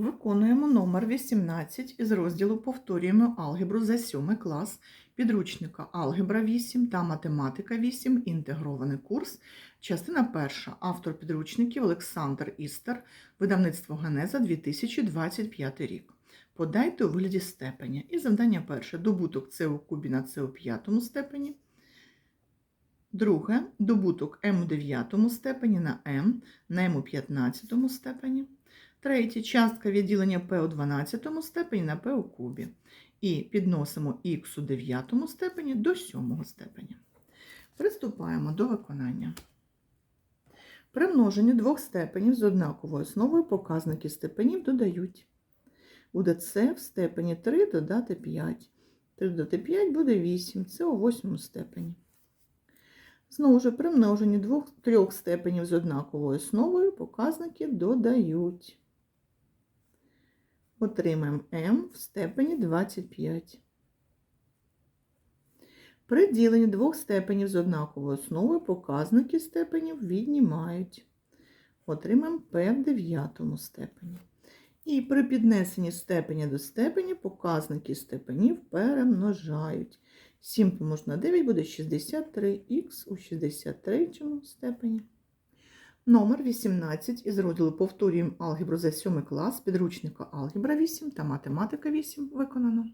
Виконуємо номер 18 із розділу Повторюємо алгебру за 7 клас підручника Алгебра 8 та Математика 8. Інтегрований курс. Частина перша. Автор підручників Олександр Істер. Видавництво Генеза 2025 рік. Подайте у вигляді степеня. І завдання перше. Добуток С у кубі на С у п'ятому степені. Друге. Добуток М у дев'ятому степені на М на М у п'ятнадцятому степені. Третє частка відділення P у 12 степені на P у кубі. І підносимо х у 9 степені до 7 степеня. Приступаємо до виконання. При множенні двох степенів з однаковою основою показники степенів додають. Буде С в степені 3 додати 5. 3 додати 5 буде 8. Це у 8 степені. Знову ж при множенні двох трьох степенів з однаковою основою показники додають. Отримаємо m в степені 25. При діленні двох степенів з однаковою основою показники степенів віднімають. Отримаємо p в дев'ятому степені. І при піднесенні степеня до степені показники степенів перемножають. 7 помножити на 9 буде 63х у 63 степені. Номер 18 із розділу Повторюємо алгебру за 7 клас підручника Алгебра 8 та Математика 8 виконано.